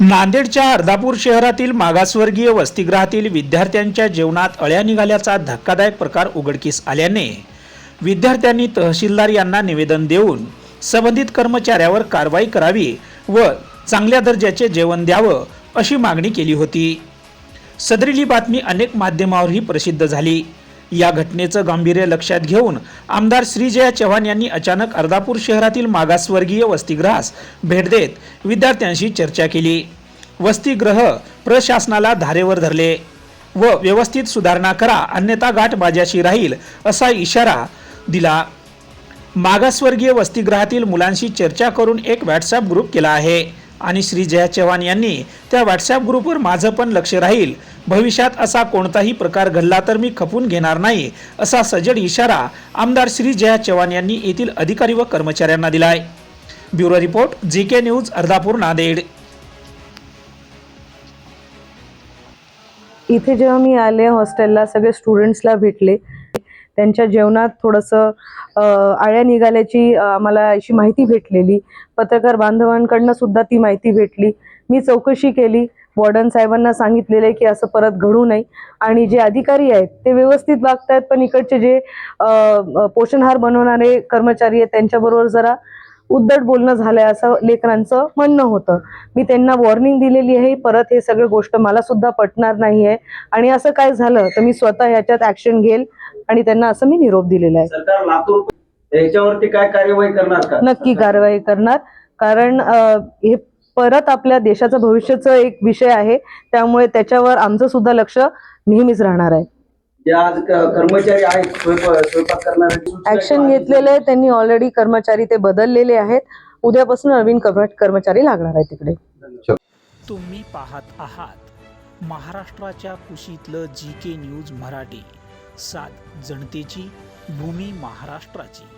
नांदेडच्या अर्धापूर शहरातील मागासवर्गीय वसतिगृहातील विद्यार्थ्यांच्या जेवणात अळ्या निघाल्याचा धक्कादायक प्रकार उघडकीस आल्याने विद्यार्थ्यांनी तहसीलदार यांना निवेदन देऊन संबंधित कर्मचाऱ्यावर कारवाई करावी व चांगल्या दर्जाचे जेवण द्यावं अशी मागणी केली होती. सदरील बातमी अनेक माध्यमावरही प्रसिद्ध झाली. या घटनेचं गांभीर्य लक्षात घेऊन आमदार श्रीजया चव्हाण यांनी अचानक अर्धापूर शहरातील मागासवर्गीय वसतिगृहास भेट देत विद्यार्थ्यांशी चर्चा केली. वसतिगृह प्रशासनाला धारेवर धरले व व्यवस्थित सुधारणा करा अन्यथा गाठ माझ्याशी राहील असा इशारा दिला. मागासवर्गीय वसतिगृहातील मुलांशी चर्चा करून एक व्हॉट्सअप ग्रुप केला आहे आणि श्री जया चव्हाण यांनी त्या व्हॉट्सअप ग्रुपवर माझं पण लक्ष राहील. भविष्यात असा कोणताही प्रकार घडला तर मी खपून घेणार नाही असा सजड इशारा आमदार श्री जया चव्हाण यांनी येथील अधिकारी व कर्मचाऱ्यांना दिलाय. Bureau report G K news Ardhapur Nanded. इथे जेव्हा मी आले हॉस्टेलला सगळे स्टुडंट्सला भेटले. त्यांच्या जेवणात थोडंसं आळ्या निघाल्याची मला आम्हाला अशी माहिती भेटलेली. पत्रकार बांधवांकडनं सुद्धा ती माहिती भेटली. मी चौकशी केली. वॉर्डन साहेबांना सांगितलेले की असं परत घडू नये. आणि जे अधिकारी आहेत ते व्यवस्थित वागत आहेत पण इकडचे जे पोषणहार बनवणारे कर्मचारी आहेत त्यांच्याबरोबर जरा उद्धट बोलणं झालंय असं लेकरांचं म्हणणं होतं. मी त्यांना वॉर्निंग दिलेली आहे परत हे सगळं गोष्ट मला सुद्धा पटणार नाहीये. आणि असं काय झालं तर मी स्वतः ह्याच्यात ऍक्शन घेईल आणि त्यांना असं मी निरोप दिलेला आहे. सरकार लातूर याच्यावरती काय कार्यवाही करणार का? नक्की कारवाई करणार. कारण हे परत आपल्या देशाचं भविष्याचं एक विषय आहे. त्यामुळे त्याच्यावर आमचं सुद्धा लक्ष नेहमीच राहणार आहे. जे आज क- कर्मचारी आहेत स्वयंपाक स्वयंपाक करणारे सूचना ऍक्शन घेतलेलं आहे त्यांनी ऑलरेडी कर्मचारी ते बदललेले आहेत. उद्यापासून नवीन कर्म- कर्मचारी लागणार आहे तिकडे. तुम्ही पाहत आहात महाराष्ट्राच्या कुशीतलं जी के न्यूज मराठी. सात जनतेची भूमी महाराष्ट्राची.